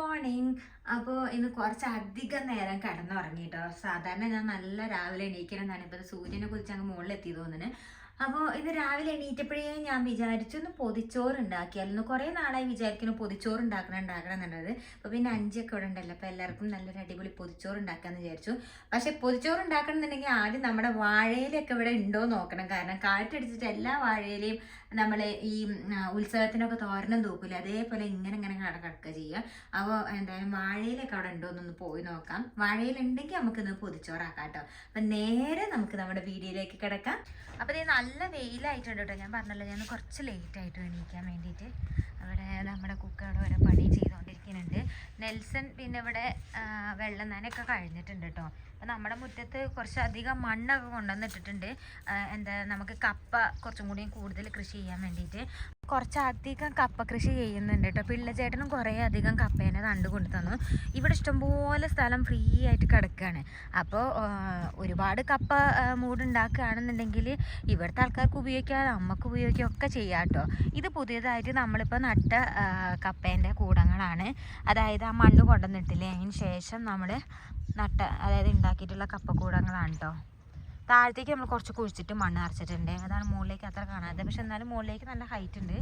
Morning അപ്പോൾ ഇന്ന് കുറച്ച് അധികം നേരം കിടന്നുറങ്ങി കേട്ടോ സാധാരണ ഞാൻ നല്ല രാവിലെ എണീക്കണമെന്നാണ് ഇപ്പോൾ സൂര്യനെ കുറിച്ച് അങ്ങ് മുകളിലെത്തി തോന്നുന്നു. അപ്പോൾ ഇന്ന് രാവിലെ എണീറ്റപ്പോഴേ ഞാൻ വിചാരിച്ചു ഒന്ന് പൊതിച്ചോറ് ഇന്ന് കുറേ നാളായി വിചാരിക്കുന്നു പൊതിച്ചോറ് ഉണ്ടാക്കണം ഉണ്ടാക്കണം എന്നുള്ളത്. അപ്പോൾ പിന്നെ അഞ്ചൊക്കെ ഇവിടെ ഉണ്ടല്ലോ. അപ്പോൾ എല്ലാവർക്കും നല്ലൊരു അടിപൊളി പൊതിച്ചോറ് ഉണ്ടാക്കാമെന്ന് വിചാരിച്ചു. പക്ഷേ പൊതിച്ചോറ് ഉണ്ടാക്കണം എന്നുണ്ടെങ്കിൽ ആദ്യം നമ്മുടെ വാഴയിലൊക്കെ ഇവിടെ ഉണ്ടോ നോക്കണം. കാരണം കാറ്റടിച്ചിട്ട് എല്ലാ വാഴയിലയും നമ്മൾ ഈ ഉത്സവത്തിനൊക്കെ തോരണം തൂക്കില്ല അതേപോലെ ഇങ്ങനെ ഇങ്ങനെ കട കിടക്കുക ചെയ്യുക അപ്പോൾ എന്തായാലും വാഴയിലൊക്കെ അവിടെ ഉണ്ടോ എന്നൊന്ന് പോയി നോക്കാം. വാഴയിലുണ്ടെങ്കിൽ നമുക്കിന്ന് പൊതിച്ചോറാക്കാം കേട്ടോ അപ്പം നേരെ നമുക്ക് നമ്മുടെ വീഡിയോയിലേക്ക് കിടക്കാം. അപ്പോൾ ഇത് നല്ല വെയിലായിട്ടുണ്ട് കേട്ടോ. ഞാൻ പറഞ്ഞല്ലോ ഞാൻ കുറച്ച് ലേറ്റ് ആയിട്ട് എണീക്കാൻ വേണ്ടിയിട്ട്. അവിടെ നമ്മുടെ കുക്ക് അവിടെ ഓരോ പണി ചെയ്തുകൊണ്ടിരിക്കുന്നുണ്ട്. നെൽസൺ പിന്നെ ഇവിടെ വെള്ളം നനയൊക്കെ കഴിഞ്ഞിട്ടുണ്ട് കേട്ടോ. അപ്പോൾ നമ്മുടെ മുറ്റത്ത് കുറച്ചധികം മണ്ണൊക്കെ കൊണ്ടുവന്നിട്ടിട്ടുണ്ട്. എന്താ നമുക്ക് കപ്പ കുറച്ചും കൂടി കൂടുതൽ കൃഷി ചെയ്യാൻ വേണ്ടിയിട്ട്. കുറച്ചധികം കപ്പ കൃഷി ചെയ്യുന്നുണ്ട് കേട്ടോ. പിള്ളച്ചേട്ടനും കുറേ അധികം കപ്പേനെ തണ്ട് കൊണ്ടു തന്നു. ഇവിടെ ഇഷ്ടംപോലെ സ്ഥലം ഫ്രീ ആയിട്ട് കിടക്കുകയാണ് അപ്പോൾ ഒരുപാട് കപ്പ മൂടുണ്ടാക്കുകയാണെന്നുണ്ടെങ്കിൽ ഇവിടുത്തെ ആൾക്കാർക്ക് ഉപയോഗിക്കാം നമുക്ക് ഉപയോഗിക്കാം ഒക്കെ ചെയ്യാം കേട്ടോ. ഇത് പുതിയതായിട്ട് നമ്മളിപ്പോൾ നട്ട കപ്പേന്റെ കൂടങ്ങളാണ്. അതായത് ആ മണ്ണ് കൊണ്ടുവന്നിട്ടില്ലേ? അതിന് ശേഷം നമ്മൾ നട്ട അതായത് ഉണ്ടാക്കിയിട്ടുള്ള കപ്പക്കൂടങ്ങളാണ് കേട്ടോ താഴത്തേക്ക് നമ്മൾ കുറച്ച് കുഴിച്ചിട്ട് മണ്ണ് നിറച്ചിട്ടുണ്ട്. അതാണ് മുകളിലേക്ക് അത്ര കാണാതെ പക്ഷെ എന്നാലും മുകളിലേക്ക് നല്ല ഹൈറ്റ് ഉണ്ട്.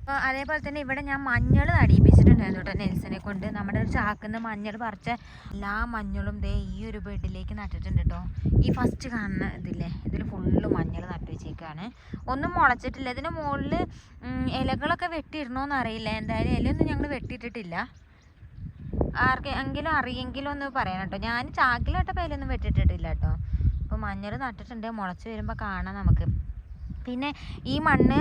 അപ്പോൾ അതേപോലെ തന്നെ ഇവിടെ ഞാൻ മഞ്ഞൾ നടിയിപ്പിച്ചിട്ടുണ്ടായിരുന്നു കേട്ടോ നെൽസിനെ കൊണ്ട്. നമ്മുടെ ഒരു ചാക്കുന്ന മഞ്ഞൾ പറിച്ച എല്ലാ മഞ്ഞളും ദേ ഈ ഒരു ബെഡിലേക്ക് നട്ടിട്ടുണ്ട് കേട്ടോ. ഈ ഫസ്റ്റ് കാണുന്ന ഇതില്ലേ ഇതിൽ ഫുള്ള് മഞ്ഞൾ നട്ടു വെച്ചേക്കാണ്. ഒന്നും മുളച്ചിട്ടില്ല. ഇതിന് മുകളിൽ ഇലകളൊക്കെ വെട്ടിയിരുന്നോ അറിയില്ല എന്തായാലും ഇലയൊന്നും ഞങ്ങൾ വെട്ടിയിട്ടിട്ടില്ല. ആർക്കെങ്കിലും അറിയെങ്കിലും ഒന്ന് പറയണം കേട്ടോ ഞാൻ ചാക്കിലിട്ടപ്പോൾ പേലൊന്നും വെട്ടിയിട്ടിട്ടില്ല കേട്ടോ അപ്പോൾ മഞ്ഞൾ നട്ടിട്ടുണ്ട്. മുളച്ച് വരുമ്പോൾ കാണാം നമുക്ക്. പിന്നെ ഈ മണ്ണ്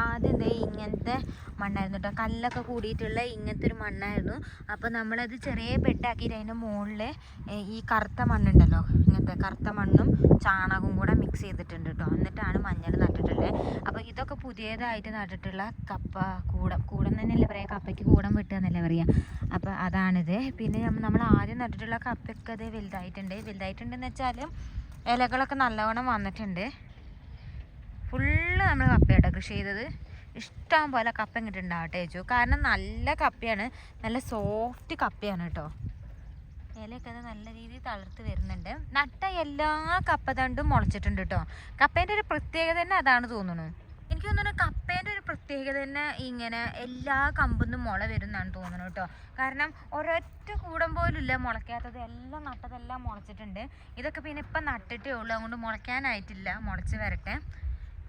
ആദ്യം ദേ ഇങ്ങനത്തെ മണ്ണായിരുന്നു കേട്ടോ കല്ലൊക്കെ കൂടിയിട്ടുള്ള ഇങ്ങനത്തെ ഒരു മണ്ണായിരുന്നു. അപ്പോൾ നമ്മളത് ചെറിയ ബെഡാക്കിയിട്ട് അതിന്റെ മുകളിൽ ഈ കറുത്ത മണ്ണുണ്ടല്ലോ ഇങ്ങനത്തെ കറുത്ത മണ്ണും ചാണകവും കൂടെ മിക്സ് ചെയ്തിട്ടുണ്ട് കേട്ടോ എന്നിട്ടാണ് മഞ്ഞൾ നട്ടിട്ടുള്ളത് അപ്പോൾ ഇതൊക്കെ പുതിയതായിട്ട് നട്ടിട്ടുള്ള കപ്പ കൂടം. കൂടം തന്നെയല്ലേ പറയുക കപ്പയ്ക്ക് കൂടം വെട്ടുക എന്നല്ലേ പറയുക അപ്പോൾ അതാണിത്. പിന്നെ നമ്മൾ ആദ്യം നട്ടിട്ടുള്ള കപ്പയ്ക്ക് അത് വലുതായിട്ടുണ്ട്. വലുതായിട്ടുണ്ടെന്ന് വെച്ചാൽ ഇലകളൊക്കെ നല്ലവണ്ണം വന്നിട്ടുണ്ട്. ഫുള്ള് നമ്മൾ കപ്പയാട്ടോ കൃഷി ചെയ്തത്. ഇഷ്ടം പോലെ കപ്പ ഇങ്ങോട്ട് ഉണ്ടാവട്ടെ ചോദിച്ചു കാരണം നല്ല കപ്പയാണ്. നല്ല സോഫ്റ്റ് കപ്പയാണ് കേട്ടോ ഇലയൊക്കെ അത് നല്ല രീതിയിൽ തളർത്ത് വരുന്നുണ്ട്. നട്ട എല്ലാ കപ്പതണ്ടും മുളച്ചിട്ടുണ്ട് കേട്ടോ കപ്പേന്റെ ഒരു പ്രത്യേകത തന്നെ അതാണ് തോന്നുന്നു. എനിക്ക് തോന്നുന്നു കപ്പേന്റെ ഒരു പ്രത്യേകത തന്നെ ഇങ്ങനെ എല്ലാ കമ്പൊന്നും മുള വരുന്നതാണ് തോന്നുന്നു കേട്ടോ കാരണം ഒരൊറ്റ കൂടം പോലും ഇല്ല മുളയ്ക്കാത്തത്. എല്ലാം നട്ടതെല്ലാം മുളച്ചിട്ടുണ്ട്. ഇതൊക്കെ പിന്നെ ഇപ്പം നട്ടിട്ടേ ഉള്ളൂ. അതുകൊണ്ട് മുളയ്ക്കാനായിട്ടില്ല. മുളച്ച് വരട്ടെ.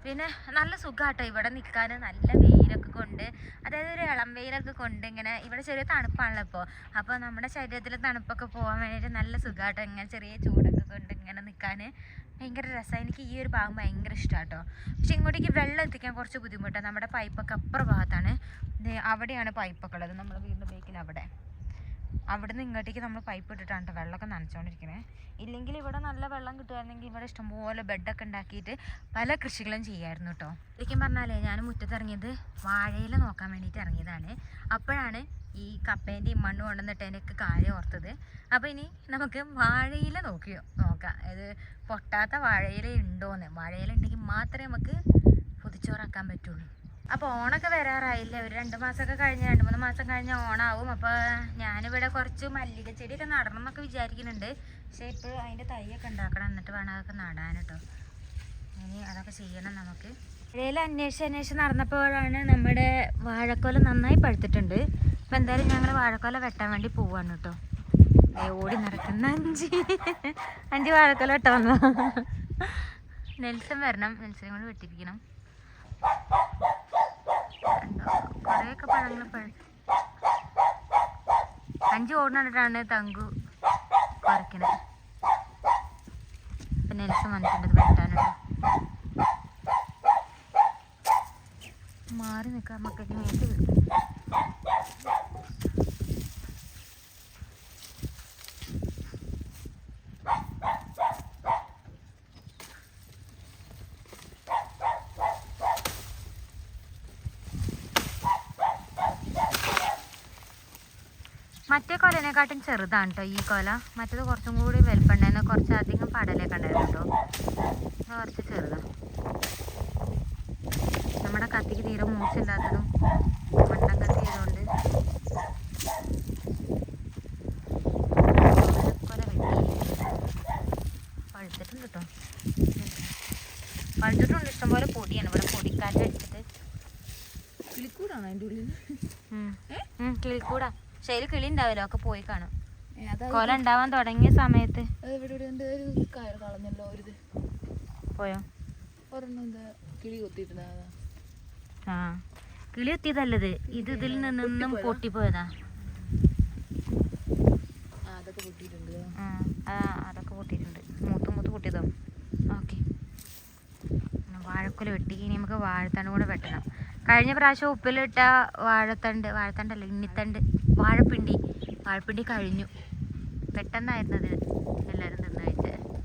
പിന്നെ നല്ല സുഖാട്ടോ ഇവിടെ നിൽക്കാൻ. നല്ല വെയിലൊക്കെ കൊണ്ട്. അതായത് ഒരു ഇളം വെയിലൊക്കെ കൊണ്ട് ഇങ്ങനെ ഇവിടെ ചെറിയ തണുപ്പാണല്ലോ ഇപ്പോൾ അപ്പോൾ നമ്മുടെ ശരീരത്തിൽ തണുപ്പൊക്കെ പോകാൻ വേണ്ടിയിട്ട് നല്ല സുഖാട്ടോ ഇങ്ങനെ ചെറിയ ചൂടൊക്കെ കൊണ്ട് ഇങ്ങനെ നിൽക്കാൻ. ഭയങ്കര രസമാണ് എനിക്ക് ഈ ഒരു ഭാഗം ഭയങ്കര ഇഷ്ടമാട്ടോ പക്ഷെ ഇങ്ങോട്ടേക്ക് വെള്ളം എത്തിക്കാൻ കുറച്ച് ബുദ്ധിമുട്ടാണ് നമ്മുടെ പൈപ്പൊക്കെ അപ്പുറ ഭാഗത്താണ്. അവിടെയാണ് പൈപ്പൊക്കെ ഉള്ളത്. നമ്മുടെ വീടിന്റെ ബേക്കിന് അവിടെ. അവിടെ നിന്ന് ഇങ്ങോട്ടേക്ക് നമ്മൾ പൈപ്പ് ഇട്ടിട്ടാണ് വെള്ളമൊക്കെ നനച്ചുകൊണ്ടിരിക്കുന്നത് ഇല്ലെങ്കിൽ ഇവിടെ നല്ല വെള്ളം കിട്ടുമായിരുന്നെങ്കിൽ ഇവിടെ ഇഷ്ടംപോലെ ബെഡൊക്കെ ഉണ്ടാക്കിയിട്ട് പല കൃഷികളും ചെയ്യായിരുന്നു കേട്ടോ ശരിക്കും പറഞ്ഞാലേ ഞാൻ മുറ്റത്തിറങ്ങിയത് വാഴയില നോക്കാൻ വേണ്ടിയിട്ട് ഇറങ്ങിയതാണ്. അപ്പോഴാണ് ഈ കപ്പേന്റെയും മണ്ണ് കൊണ്ടുവന്നിട്ട് എനിക്ക് കാര്യം ഓർത്തത്. അപ്പോൾ ഇനി നമുക്ക് വാഴയില നോക്കിയോ നോക്കാം. ഇത് പൊട്ടാത്ത വാഴയില ഉണ്ടോയെന്ന് വാഴയില ഉണ്ടെങ്കിൽ മാത്രമേ നമുക്ക് പൊതിച്ചോറാക്കാൻ പറ്റുള്ളൂ. അപ്പോൾ ഓണൊക്കെ വരാറായില്ലേ? ഒരു രണ്ട് മാസമൊക്കെ കഴിഞ്ഞ് രണ്ട് മൂന്ന് മാസം കഴിഞ്ഞ് ഓണാവും. അപ്പോൾ ഞാനിവിടെ കുറച്ച് മല്ലിക ചെടിയൊക്കെ നടണം എന്നൊക്കെ വിചാരിക്കുന്നുണ്ട്. പക്ഷേ ഇപ്പോഴും അതിന്റെ തൈയൊക്കെ ഉണ്ടാക്കണം. എന്നിട്ട് വേണം അതൊക്കെ നടാൻ കേട്ടോ ഇനി അതൊക്കെ ചെയ്യണം നമുക്ക്. ഇടയിൽ അന്വേഷിച്ച് അന്വേഷിച്ച് നടന്നപ്പോഴാണ് നമ്മുടെ വാഴക്കോല നന്നായി പഴുത്തിട്ടുണ്ട്. അപ്പോൾ എന്തായാലും ഞങ്ങൾ വാഴക്കൊല വെട്ടാൻ വേണ്ടി പോവാണ് കേട്ടോ ഓടി നടക്കുന്ന അഞ്ചി. അഞ്ച് വാഴക്കൊല വെട്ടാൻ വന്നോ വരണം. നെൽസനെ കൊണ്ട് വെട്ടിപ്പിക്കണം. കുറേയൊക്കെ പഴങ്ങൾ പഴ അഞ്ച് ഓടിനാണ് തങ്കു പറിക്കണത്. പിന്നെ എനിക്ക് വന്നിട്ടുണ്ട് വെട്ടാനുണ്ട് മാറി നിൽക്കാൻ മക്കൾക്ക് മേത്ത് വീഴും മറ്റേ കൊലനെക്കാട്ടും ചെറുതാണ് കേട്ടോ ഈ കൊല. മറ്റേത് കുറച്ചും കൂടി വലുപ്പുണ്ടായിരുന്നു കുറച്ചധികം പടലൊക്കെ ഉണ്ടായിരുന്നു കേട്ടോ കുറച്ച് ചെറുതാണ് നമ്മുടെ കത്തിക്ക് തീരെ മൂച്ചില്ലാത്തതും മണ്ടം കത്തി ആയതുകൊണ്ട് കൊല വെട്ടി. പഴുത്തിട്ടുണ്ട് കേട്ടോ പഴുത്തിട്ടുണ്ട്. ഇഷ്ടംപോലെ പൊടിയാണ്. ഇവിടെ പൊടിക്കാറ്റടിച്ചിട്ട് കിളിക്കൂടാണോ അതിന്റെ ഉള്ളിൽ കിളിക്കൂടാ. പക്ഷെ അതിൽ കിളി ഉണ്ടാവില്ല ഒക്കെ പോയി കാണും. കൊല ഉണ്ടാവാൻ തുടങ്ങിയ സമയത്ത്. പോയോ? കിളി ആ കിളി എത്തിയതല്ലത് ഇത്? ഇതിൽ നിന്നും പൊട്ടിപ്പോയതാ. അതൊക്കെ പൊട്ടിയിട്ടുണ്ട്. ആ, അതൊക്കെ പൊട്ടിയിട്ടുണ്ട്. മൂത്ത് മൂത്ത് പൊട്ടിയതോ. ഓക്കെ. വാഴക്കുല വെട്ടി ഇനി നമുക്ക് വാഴത്താണ് കൂടെ വെട്ടണം. കഴിഞ്ഞ പ്രാവശ്യം ഉപ്പിലിട്ട വാഴത്തണ്ട് വാഴത്തണ്ടല്ല ഇന്നിത്തണ്ട് വാഴപ്പിണ്ടി വാഴപ്പിണ്ടി കഴിഞ്ഞു. പെട്ടെന്നായിരുന്നത് എല്ലാവരും തിന്നു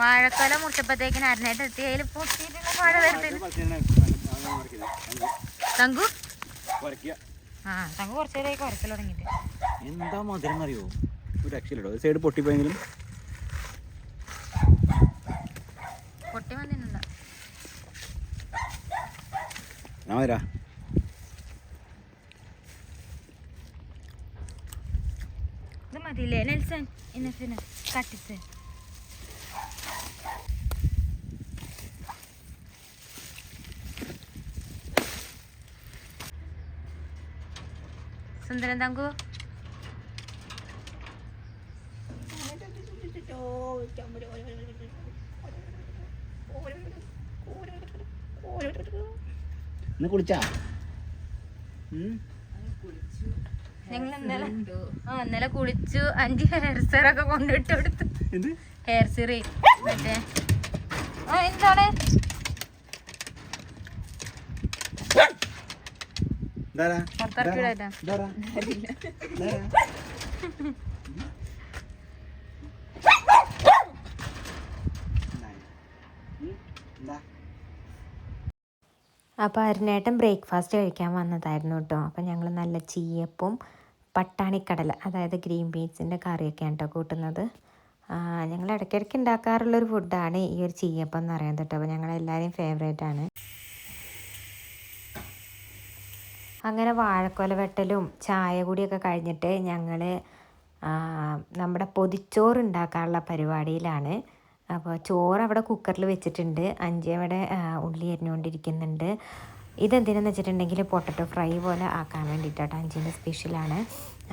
വാഴക്കൊല മുറിച്ചപ്പോഴത്തേക്കിന് അരനായിട്ട് എത്തി. അതിൽ പൊട്ടിയിട്ടുള്ള വാഴ വരുത്തുന്നു തങ്കു? ആ തങ്കു കുറച്ച് നേരമായി കുറച്ചൽ തുടങ്ങിയിട്ട്. എന്താ മധുരം അറിയോ ഒരു രക്ഷയിലോ ഒരു സൈഡ് പൊട്ടിപ്പോയെങ്കിലും. പൊട്ടി വന്നിട്ടുണ്ടോ? ഞാൻ വരാ. ഇത് മതിയില്ലേ? നെൽസൺ ഇന്നസിന് കട്ടിച്ച് സുന്ദരൻ തങ്കു. കുളിച്ചാ? ഞങ്ങൾ ഇന്നലെ ആ ഇന്നലെ കുളിച്ചു. അഞ്ച് ഹെയർ സെറൊക്കെ കൊണ്ടിട്ട് കൊടുത്തു. ഹെയർ സിറി മറ്റേ ആ എന്താണ് ഇതാരാ പുറത്തിറക്കി വിടാറ്റാ ഇതാരാ ഇതാരാ അപ്പോൾ അരുണേട്ടൻ ബ്രേക്ക്ഫാസ്റ്റ് കഴിക്കാൻ വന്നതായിരുന്നു കേട്ടോ. അപ്പോൾ ഞങ്ങൾ നല്ല ചീയപ്പും പട്ടാണിക്കടല അതായത് ഗ്രീൻ ബീൻസിന്റെ കറിയൊക്കെയാണ് കേട്ടോ കൂട്ടുന്നത്. ഞങ്ങൾ ഇടയ്ക്കിടയ്ക്ക് ഉണ്ടാക്കാറുള്ളൊരു ഫുഡാണ് ഈ ഒരു ചീയപ്പം എന്ന് പറയുന്നത് കേട്ടോ. അപ്പോൾ ഞങ്ങളെല്ലാവരെയും ഫേവറേറ്റ് ആണ്. അങ്ങനെ വാഴക്കൊല വെട്ടലും ചായ കൂടിയൊക്കെ കഴിഞ്ഞിട്ട് ഞങ്ങൾ നമ്മുടെ പൊതിച്ചോറ് ഉണ്ടാക്കാനുള്ള പരിപാടിയിലാണ്. അപ്പോൾ ചോറ് അവിടെ കുക്കറിൽ വെച്ചിട്ടുണ്ട്. അഞ്ച് അവിടെ ആ, ഉള്ളി അരിഞ്ഞുകൊണ്ടിരിക്കുന്നുണ്ട്. ഇതെന്തിനാന്ന് വെച്ചിട്ടുണ്ടെങ്കിൽ പൊട്ടറ്റോ ഫ്രൈ പോലെ ആക്കാൻ വേണ്ടിയിട്ടാണ് അഞ്ചിന്റെ സ്പെഷ്യലാണ്.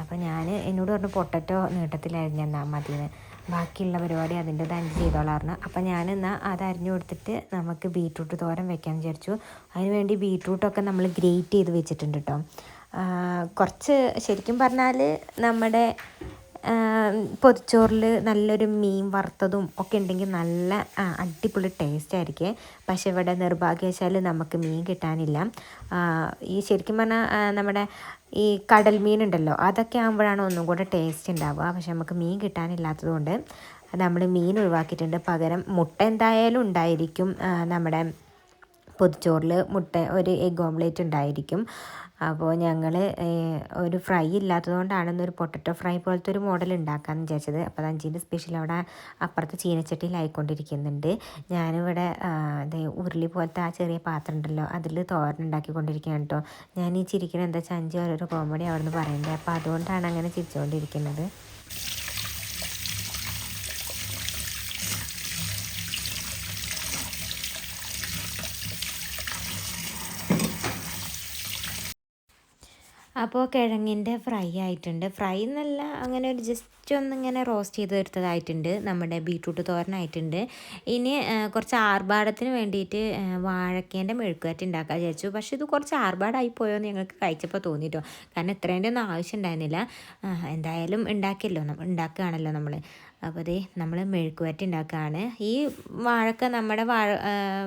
അപ്പോൾ ഞാൻ എന്നോട് പറഞ്ഞു പൊട്ടറ്റോ നീട്ടത്തിൽ അരിഞ്ഞെന്നാൽ മതിയെന്ന്. ബാക്കിയുള്ള പരിപാടി അതിന്റെ തന്നെ ചെയ്തോളായിരുന്നു അപ്പം ഞാൻ എന്നാൽ അത് അരിഞ്ഞു കൊടുത്തിട്ട് നമുക്ക് ബീട്രൂട്ട് തോരൻ വെക്കാൻ വിചാരിച്ചു. അതിനുവേണ്ടി ബീട്രൂട്ടൊക്കെ നമ്മൾ ഗ്രേറ്റ് ചെയ്ത് വെച്ചിട്ടുണ്ട് കേട്ടോ കുറച്ച് ശരിക്കും പറഞ്ഞാൽ നമ്മുടെ പൊതിച്ചോറിൽ നല്ലൊരു മീൻ വറുത്തതും ഒക്കെ ഉണ്ടെങ്കിൽ നല്ല അടിപൊളി ടേസ്റ്റ് ആയിരിക്കും. പക്ഷെ ഇവിടെ നിർഭാഗ്യവശാൽ നമുക്ക് മീൻ കിട്ടാനില്ല. ഈ ശരിക്കും പറഞ്ഞാൽ നമ്മുടെ ഈ കടൽ മീനുണ്ടല്ലോ അതൊക്കെ ആകുമ്പോഴാണ് ഒന്നും കൂടെ ടേസ്റ്റ് ഉണ്ടാവുക പക്ഷെ നമുക്ക് മീൻ കിട്ടാനില്ലാത്തതുകൊണ്ട് നമ്മൾ മീൻ ഒഴിവാക്കിയിട്ടുണ്ട്. പകരം മുട്ട എന്തായാലും ഉണ്ടായിരിക്കും. നമ്മുടെ പൊതിച്ചോറിൽ മുട്ട ഒരു എഗ് ഓംലേറ്റ് ഉണ്ടായിരിക്കും. അപ്പോൾ ഞങ്ങൾ ഒരു ഫ്രൈ ഇല്ലാത്തതുകൊണ്ടാണ് ഇന്നൊരു പൊട്ടറ്റോ ഫ്രൈ പോലത്തെ ഒരു മോഡൽ ഉണ്ടാക്കാമെന്ന് വിചാരിച്ചത്. അപ്പോൾ അഞ്ചിന്റെ സ്പെഷ്യൽ അവിടെ അപ്പുറത്ത് ചീനച്ചട്ടിയിലായിക്കൊണ്ടിരിക്കുന്നുണ്ട് ഞാനിവിടെ ഉരുളി പോലത്തെ ആ ചെറിയ പാത്രം ഉണ്ടല്ലോ അതിൽ തോരൻ ഉണ്ടാക്കിക്കൊണ്ടിരിക്കുകയാണ് കേട്ടോ. ഞാൻ ഈ ചിരിക്കണത് എന്താ വെച്ചാൽ അഞ്ച് ഓരോരോ കോമഡി അവിടെ നിന്ന് പറയുന്നത്. അപ്പോൾ അതുകൊണ്ടാണ് അങ്ങനെ ചിരിച്ചുകൊണ്ടിരിക്കുന്നത്. അപ്പോൾ കിഴങ്ങിന്റെ ഫ്രൈ ആയിട്ടുണ്ട്. ഫ്രൈ എന്നല്ല അങ്ങനെ ഒരു ജസ്റ്റ് ഒന്നിങ്ങനെ റോസ്റ്റ് ചെയ്ത് എടുത്തതായിട്ടുണ്ട്. നമ്മുടെ ബീട്രൂട്ട് തോരനായിട്ടുണ്ട്. ഇനി കുറച്ച് ആർഭാടത്തിന് വേണ്ടിയിട്ട് വാഴക്കേന്റെ മെഴുക്കുകാറ്റ് ഉണ്ടാക്കാൻ വിചാരിച്ചു. പക്ഷേ ഇത് കുറച്ച് ആർഭാടായി പോയോ എന്ന് ഞങ്ങൾക്ക് കഴിച്ചപ്പോൾ തോന്നിയിട്ടോ കാരണം ഇത്രേന്റെ ഒന്നും ആവശ്യം ഉണ്ടായിരുന്നില്ല എന്തായാലും ഉണ്ടാക്കിയല്ലോ. ഉണ്ടാക്കുകയാണല്ലോ നമ്മൾ അപ്പോൾ അതേ നമ്മൾ മെഴുക്കുവരട്ടി ഉണ്ടാക്കുകയാണ്. ഈ വാഴക്ക നമ്മുടെ വാഴ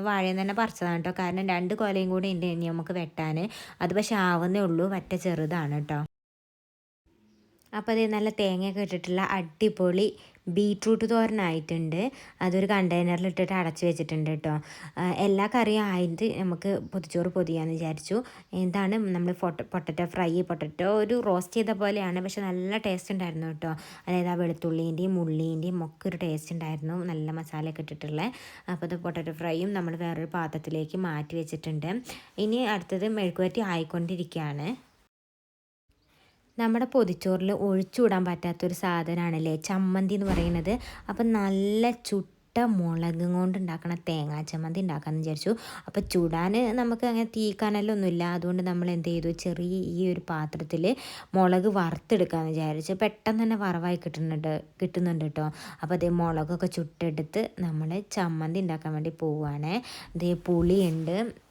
വാഴയിൽ തന്നെ പറിച്ചതാണ് കേട്ടോ. കാരണം രണ്ട് കൊലയും കൂടി ഉണ്ട് ഇനി നമുക്ക് വെട്ടാൻ അത് പക്ഷേ ആവുന്നേ ഉള്ളൂ. വറ്റ ചെറുതാണ് കേട്ടോ. അപ്പോൾ അത് നല്ല തേങ്ങയൊക്കെ ഇട്ടിട്ടുള്ള അടിപൊളി ബീട്രൂട്ട് തോരനായിട്ടുണ്ട്. അതൊരു കണ്ടെയ്നറിൽ ഇട്ടിട്ട് അടച്ചു വെച്ചിട്ടുണ്ട് കേട്ടോ എല്ലാ കറിയും ആയിട്ട് നമുക്ക് പൊതിച്ചോറ് പൊതിയാന്ന് വിചാരിച്ചു. എന്താണ് നമ്മൾ പൊട്ട പൊട്ടറ്റോ ഫ്രൈ പൊട്ടറ്റോ ഒരു റോസ്റ്റ് ചെയ്ത പോലെയാണ്. പക്ഷെ നല്ല ടേസ്റ്റ് ഉണ്ടായിരുന്നു കേട്ടോ അതായത് ആ വെളുത്തുള്ളീന്റെയും ഉള്ളീന്റെയും ഒക്കെ ഒരു ടേസ്റ്റ് ഉണ്ടായിരുന്നു. നല്ല മസാലയൊക്കെ ഇട്ടിട്ടുള്ള. അപ്പോൾ അത് പൊട്ടറ്റോ ഫ്രൈയും നമ്മൾ വേറൊരു പാത്രത്തിലേക്ക് മാറ്റി വെച്ചിട്ടുണ്ട്. ഇനി അടുത്തത് മെഴുക്കുവരട്ടി ആയിക്കൊണ്ടിരിക്കുകയാണ്. നമ്മുടെ പൊതിച്ചോറിൽ ഒഴിച്ചുവിടാൻ പറ്റാത്തൊരു സാധനമാണല്ലേ? ചമ്മന്തി എന്ന് പറയുന്നത്. അപ്പം നല്ല ചുട്ട മുളക് കൊണ്ട് ഉണ്ടാക്കണ തേങ്ങാ ചമ്മന്തി ഉണ്ടാക്കാമെന്ന് വിചാരിച്ചു. അപ്പോൾ ചുടാൻ നമുക്ക് അങ്ങനെ തീ കനലൊന്നുമില്ല. അതുകൊണ്ട് നമ്മൾ എന്ത് ചെയ്തു? ചെറിയ ഈ ഒരു പാത്രത്തിൽ മുളക് വറുത്തെടുക്കാമെന്ന് വിചാരിച്ചു. പെട്ടെന്ന് തന്നെ വറവായി കിട്ടുന്നുണ്ട് കിട്ടുന്നുണ്ട് കേട്ടോ. അപ്പോൾ അതേ മുളകൊക്കെ ചുട്ടെടുത്ത് നമ്മൾ ചമ്മന്തി ഉണ്ടാക്കാൻ വേണ്ടി പോവുകയാണ്. ഇതേ പുളിയുണ്ട്.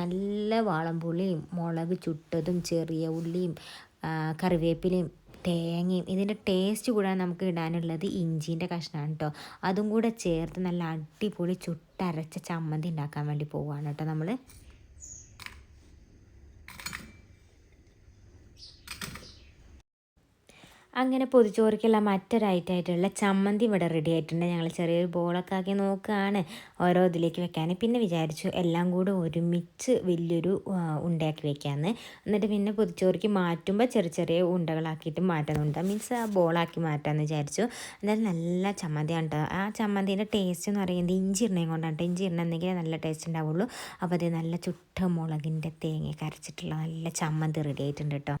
നല്ല വാളംപുളിയും മുളക് ചുട്ടതും ചെറിയ ഉള്ളിയും കറിവേപ്പിലയും തേങ്ങയും ഇതിന്റെ ടേസ്റ്റ് കൂടാൻ നമുക്ക് ഇടാനുള്ളത് ഇഞ്ചീന്റെ കഷ്ണമാണ് കേട്ടോ അതും കൂടെ ചേർത്ത് നല്ല അടിപൊളി ചുട്ടരച്ച ചമ്മന്തി ഉണ്ടാക്കാൻ വേണ്ടി പോവുകയാണ് കേട്ടോ നമ്മൾ അങ്ങനെ പൊതിച്ചോറിക്കുള്ള മറ്റൊരൈറ്റമായിട്ടുള്ള ചമ്മന്തി ഇവിടെ റെഡി ആയിട്ടുണ്ട്. ഞങ്ങൾ ചെറിയൊരു ബോളൊക്കെ ആക്കി നോക്കുകയാണ്. ഓരോ ഇതിലേക്ക് വെക്കാൻ പിന്നെ വിചാരിച്ചു എല്ലാം കൂടെ ഒരുമിച്ച് വലിയൊരു ഉണ്ടയാക്കി വെക്കാമെന്ന് എന്നിട്ട് പിന്നെ പൊതിച്ചോറിക്ക് മാറ്റുമ്പോൾ ചെറിയ ചെറിയ ഉണ്ടകളാക്കിയിട്ട് മാറ്റുന്നുണ്ട്. മീൻസ് ആ ബോളാക്കി മാറ്റാമെന്ന് വിചാരിച്ചു. എന്നാലും നല്ല ചമ്മന്തിയാണ് കേട്ടോ ആ ചമ്മന്തിന്റെ ടേസ്റ്റ് എന്ന് പറയുന്നത് ഇഞ്ചി ഇടുന്നതും കൊണ്ടാണ് ഇഞ്ചി ഇടണമെങ്കിൽ നല്ല ടേസ്റ്റ് ഉണ്ടാവുള്ളൂ. അപ്പോൾ അത് നല്ല ചുട്ട മുളകിന്റെ തേങ്ങ അരച്ചിട്ടുള്ള നല്ല ചമ്മന്തി റെഡി ആയിട്ടുണ്ട് കേട്ടോ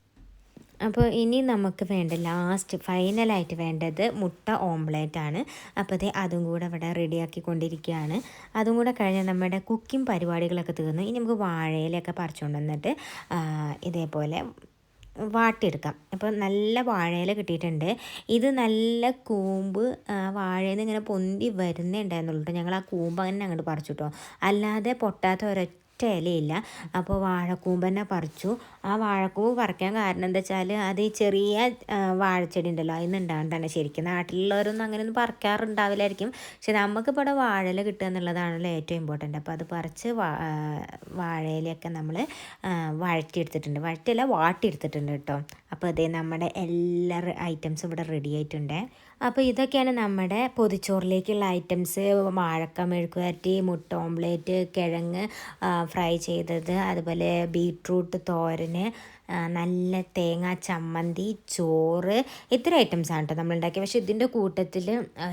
അപ്പോൾ ഇനി നമുക്ക് വേണ്ട ലാസ്റ്റ് ഫൈനലായിട്ട് വേണ്ടത് മുട്ട ഓംലേറ്റ് ആണ്. അപ്പോൾ അതേ അതും കൂടെ ഇവിടെ റെഡിയാക്കി കൊണ്ടിരിക്കുകയാണ് അതും കൂടെ കഴിഞ്ഞ് നമ്മുടെ കുക്കിംഗ് പരിപാടികളൊക്കെ തീർന്നു. ഇനി നമുക്ക് വാഴയിലൊക്കെ പറിച്ചുകൊണ്ട് വന്നിട്ട് ഇതേപോലെ വാട്ടിയെടുക്കാം. അപ്പോൾ നല്ല വാഴയില കിട്ടിയിട്ടുണ്ട്. ഇത് നല്ല കൂമ്പ് വാഴയിൽ നിന്ന് ഇങ്ങനെ പൊന്തി വരുന്നേ ഉണ്ടായിരുന്നുള്ളൂ. ഞങ്ങൾ ആ കൂമ്പ് അങ്ങനെ അങ്ങോട്ട് പറിച്ചു കേട്ടോ അല്ലാതെ പൊട്ടാത്ത ഒരൊറ്റ ഇലയില്ല. അപ്പോൾ വാഴക്കൂമ്പ് തന്നെ പറിച്ചു. ആ വാഴക്കൂമ്പ് പറിക്കാൻ കാരണം എന്താ വെച്ചാൽ അത് ഈ ചെറിയ വാഴച്ചെടി ഉണ്ടല്ലോ അതിന് ഉണ്ടാകണ്ടാണ് ശരിക്കും നാട്ടിലുള്ളവരൊന്നും അങ്ങനെയൊന്നും പറിക്കാറുണ്ടാവില്ലായിരിക്കും. പക്ഷെ നമുക്കിപ്പോൾ ഇവിടെ വാഴയില കിട്ടുക എന്നുള്ളതാണല്ലോ ഏറ്റവും ഇമ്പോർട്ടന്റ് അപ്പോൾ അത് പറിച്ച് വാഴയിലൊക്കെ നമ്മൾ വഴറ്റിയെടുത്തിട്ടുണ്ട്. വഴറ്റിയല്ല വാട്ടിയെടുത്തിട്ടുണ്ട് കേട്ടോ. അപ്പോൾ അതേ നമ്മുടെ എല്ലാ ഐറ്റംസും ഇവിടെ റെഡി ആയിട്ടുണ്ട്. അപ്പോൾ ഇതൊക്കെയാണ് നമ്മുടെ പൊതിച്ചോറിലേക്കുള്ള ഐറ്റംസ് വാഴക്ക മെഴുക്കുവരട്ടി മുട്ട ഓംലേറ്റ് കിഴങ്ങ് ഫ്രൈ ചെയ്തത്. അതുപോലെ ബീട്രൂട്ട് തോരന് നല്ല തേങ്ങ ചമ്മന്തി ചോറ് ഇത്ര ആണ് കേട്ടോ നമ്മൾ ഉണ്ടാക്കിയത് പക്ഷേ ഇതിന്റെ കൂട്ടത്തിൽ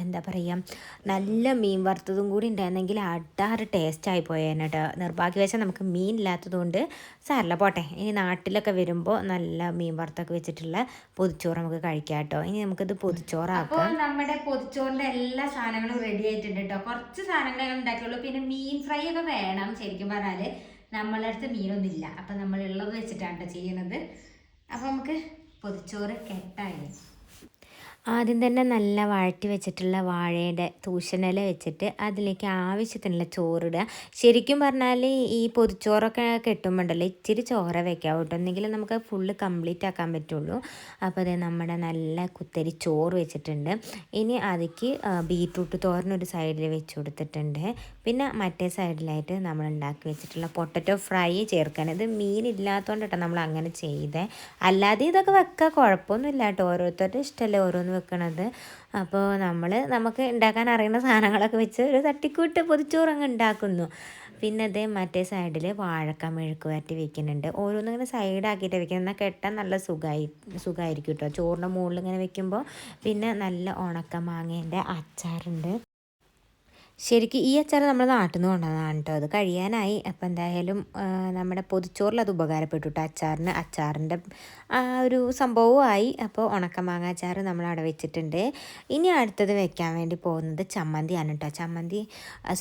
എന്താ പറയുക നല്ല മീൻ വറുത്തതും കൂടി ഉണ്ടായിരുന്നെങ്കിൽ അടാറ് ടേസ്റ്റ് ആയി പോയേനെ കേട്ടോ നിർഭാഗ്യവശാൽ നമുക്ക് മീൻ ഇല്ലാത്തതുകൊണ്ട് സാറില്ല പോട്ടെ. ഇനി നാട്ടിലൊക്കെ വരുമ്പോൾ നല്ല മീൻ വറുത്തൊക്കെ വെച്ചിട്ടുള്ള പൊതിച്ചോറ് നമുക്ക് കഴിക്കാം കേട്ടോ ഇനി നമുക്കിത് പൊതിച്ചോറാക്കാം. നമ്മുടെ പൊതിച്ചോറിന്റെ എല്ലാ സാധനങ്ങളും റെഡി ആയിട്ടുണ്ട് കേട്ടോ കുറച്ച് സാധനങ്ങളെ ഉണ്ടാക്കിയുള്ളൂ. പിന്നെ മീൻ ഫ്രൈ ഒക്കെ വേണം ശരിക്കും പറഞ്ഞാൽ നമ്മളെ അടുത്ത് മീനൊന്നുമില്ല. അപ്പം നമ്മൾ ഉള്ളത് വെച്ചിട്ടാണ് കേട്ടോ ചെയ്യുന്നത്. അപ്പം നമുക്ക് പൊതിച്ചോറ് കെട്ടായി. ആദ്യം തന്നെ നല്ല വഴറ്റി വെച്ചിട്ടുള്ള വാഴയുടെ തൂശനില വെച്ചിട്ട് അതിലേക്ക് ആവശ്യത്തിനുള്ള ചോറിടുക. ശരിക്കും പറഞ്ഞാൽ ഈ പൊതിച്ചോറൊക്കെ കെട്ടുമ്പോണ്ടല്ലോ ഇച്ചിരി ചോറ വെക്കാം കേട്ടോ എന്നെങ്കിലും നമുക്ക് ഫുള്ള് കംപ്ലീറ്റ് ആക്കാൻ പറ്റുള്ളൂ. അപ്പോൾ അത് നമ്മുടെ നല്ല കുത്തരി ചോറ് വെച്ചിട്ടുണ്ട്. ഇനി അതിക്ക് ബീട്രൂട്ട് തോരൻ ഒരു സൈഡിൽ വെച്ച് കൊടുത്തിട്ടുണ്ട്. പിന്നെ മറ്റേ സൈഡിലായിട്ട് നമ്മൾ ഉണ്ടാക്കി വെച്ചിട്ടുള്ള പൊട്ടറ്റോ ഫ്രൈ ചേർക്കാൻ ഇത് മീനില്ലാത്തതുകൊണ്ട് കേട്ടോ നമ്മൾ അങ്ങനെ ചെയ്തേ. അല്ലാതെ ഇതൊക്കെ വെക്കാൻ കുഴപ്പമൊന്നുമില്ല കേട്ടോ ഓരോരുത്തരുടെ ഇഷ്ടമല്ലേ ഓരോന്ന് വെക്കണത്. അപ്പോൾ നമ്മൾ നമുക്ക് ഉണ്ടാക്കാൻ അറിയുന്ന സാധനങ്ങളൊക്കെ വെച്ച് ഒരു തട്ടിക്കൂട്ട് പൊതിച്ചോറ് അങ്ങ് ഉണ്ടാക്കുന്നു പിന്നെ അതേ മറ്റേ സൈഡിൽ വാഴക്ക മെഴുക്ക് വരട്ടി വെക്കുന്നുണ്ട്. ഓരോന്നും ഇങ്ങനെ സൈഡാക്കിയിട്ട് വെക്കുന്നത് എന്നാൽ കെട്ടാൻ നല്ല സുഖമായി സുഖമായിരിക്കും കേട്ടോ ചോറിന്റെ മുകളിൽ ഇങ്ങനെ വെക്കുമ്പോൾ പിന്നെ നല്ല ഉണക്ക മാങ്ങേന്റെ അച്ചാറുണ്ട്. ശരിക്കും ഈ അച്ചാർ നമ്മുടെ നാട്ടിൽ നിന്ന് കൊണ്ടുവന്നതാണ് കേട്ടോ അത് കഴിയാനായി. അപ്പോൾ എന്തായാലും നമ്മുടെ പൊതിച്ചോറിൽ അത് ഉപകാരപ്പെട്ടു കേട്ടോ അച്ചാറിന് അച്ചാറിന്റെ ആ ഒരു സംഭവമായി അപ്പോൾ ഉണക്കമാങ്ങ അച്ചാർ നമ്മൾ അവിടെ വെച്ചിട്ടുണ്ട്. ഇനി അടുത്തത് വെക്കാൻ വേണ്ടി പോകുന്നത് ചമ്മന്തിയാണ് കേട്ടോ ചമ്മന്തി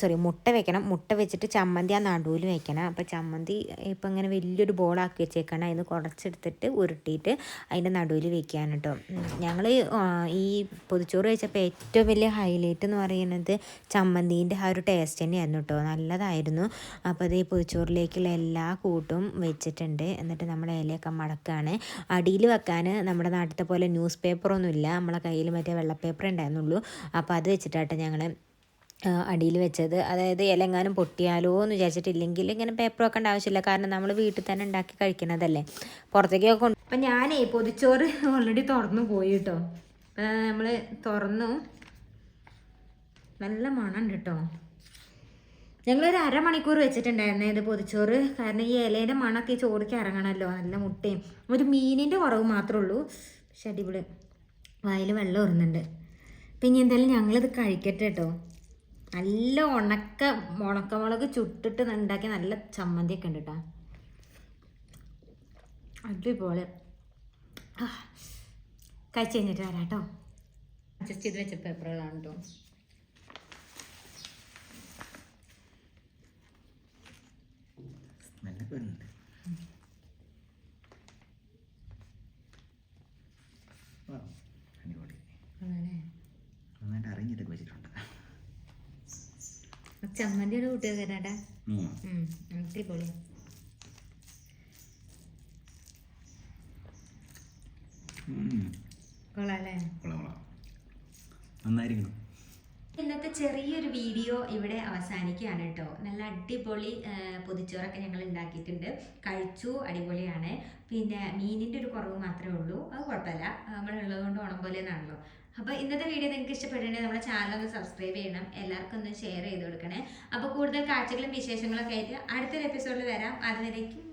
സോറി മുട്ട വെക്കണം. മുട്ട വെച്ചിട്ട് ചമ്മന്തി ആ നടുവിൽ വെക്കണം. അപ്പോൾ ചമ്മന്തി ഇപ്പം ഇങ്ങനെ വലിയൊരു ബോളാക്കി വെച്ചേക്കണം. അതിന് കുറച്ചെടുത്തിട്ട് ഉരുട്ടിയിട്ട് അതിന്റെ നടുവിൽ വെക്കുകയാണ് കേട്ടോ ഞങ്ങൾ ഈ പൊതിച്ചോറ് വെച്ചപ്പോൾ ഏറ്റവും വലിയ ഹൈലൈറ്റ് എന്ന് പറയുന്നത് ചമ്മന്തീന്റെ ആ ഒരു ടേസ്റ്റ് തന്നെയായിരുന്നു കേട്ടോ നല്ലതായിരുന്നു. അപ്പോൾ അത് പൊതിച്ചോറിലേക്കുള്ള എല്ലാ കൂട്ടും വെച്ചിട്ടുണ്ട്. എന്നിട്ട് നമ്മൾ ഇലയൊക്കെ മടക്കാണ്. അടിയിൽ വെക്കാൻ നമ്മുടെ നാട്ടിലത്തെ പോലെ ന്യൂസ് പേപ്പറൊന്നും ഇല്ല നമ്മളെ കയ്യിൽ മറ്റേ വെള്ള പേപ്പർ ഉണ്ടായിരുന്നുള്ളൂ. അപ്പോൾ അത് വെച്ചിട്ടാട്ടോ ഞങ്ങൾ അടിയിൽ വെച്ചത്. അതായത് ഇലങ്ങാനും പൊട്ടിയാലോ എന്ന് വിചാരിച്ചിട്ടില്ലെങ്കിൽ ഇങ്ങനെ പേപ്പർ വെക്കേണ്ട ആവശ്യമില്ല കാരണം നമ്മൾ വീട്ടിൽ തന്നെ ഉണ്ടാക്കി കഴിക്കണതല്ലേ. പുറത്തേക്കൊക്കെ കൊണ്ട് അപ്പം ഞാനേ പൊതിച്ചോറ് ഓൾറെഡി തുറന്നു പോയി കേട്ടോ നമ്മൾ തുറന്നു. നല്ല മണം കേട്ടോ ഞങ്ങളൊരു അരമണിക്കൂർ വെച്ചിട്ടുണ്ടായിരുന്നേ ഇത് പൊതിച്ചോറ്. കാരണം ഈ ഇലേന്റെ മണമൊക്കെ ഈ ചോറിക്ക് ഇറങ്ങണമല്ലോ നല്ല മുട്ടയും. ഒരു മീനിന്റെ കുറവ് മാത്രമേ ഉള്ളൂ. പക്ഷെ അടിപൊളി. വായിൽ വെള്ളം ഉറുന്നുണ്ട് പിന്നെ എന്തായാലും ഞങ്ങളിത് കഴിക്കട്ടെ കേട്ടോ നല്ല ഉണക്ക ഉണക്കമുളക് ചുട്ടിട്ട് ഉണ്ടാക്കിയ നല്ല ചമ്മന്തിയൊക്കെ ഉണ്ട് കേട്ടോ അടിപൊളി. കഴിച്ച് കഴിഞ്ഞിട്ട് വരാം കേട്ടോ അഡ്ജസ്റ്റ് ചെയ്ത് വെച്ച പേപ്പറുകളാണ് കേട്ടോ വരുന്നുണ്ട് ആ, അടിപൊളി. നന്നായിട്ട് അറിഞ്ഞിട്ടൊക്കെ വെച്ചിട്ടുണ്ട്. ചമ്മന്തിയുടെ കൂട്ടിയത് തരാട്ടാ ഉം. അടിപൊളി. ഉം. കൊള്ളാല്ലേ കൊള്ളാം കൊള്ളാം. നന്നായിരിക്കണം. ഇന്നത്തെ ചെറിയൊരു വീഡിയോ ഇവിടെ അവസാനിക്കുകയാണ് കേട്ടോ. നല്ല അടിപൊളി പൊതിച്ചോറൊക്കെ ഞങ്ങൾ ഉണ്ടാക്കിയിട്ടുണ്ട്. കഴിച്ചു അടിപൊളിയാണ്. പിന്നെ മീനിന്റെ ഒരു കുറവ് മാത്രമേ ഉള്ളൂ. അത് കുഴപ്പമില്ല. നമ്മളുള്ളത് കൊണ്ട് ഓണം പോലെ എന്നാണല്ലോ അപ്പോൾ ഇന്നത്തെ വീഡിയോ നിങ്ങൾക്ക് ഇഷ്ടപ്പെട്ടിട്ടുണ്ടെങ്കിൽ നമ്മുടെ ചാനൽ ഒന്ന് സബ്സ്ക്രൈബ് ചെയ്യണം. എല്ലാവർക്കും ഒന്ന് ഷെയർ ചെയ്ത് കൊടുക്കണേ. അപ്പോൾ കൂടുതൽ കാഴ്ചകളും വിശേഷങ്ങളൊക്കെ ആയിട്ട് അടുത്തൊരു എപ്പിസോഡിൽ വരാം. അതുവരേക്കും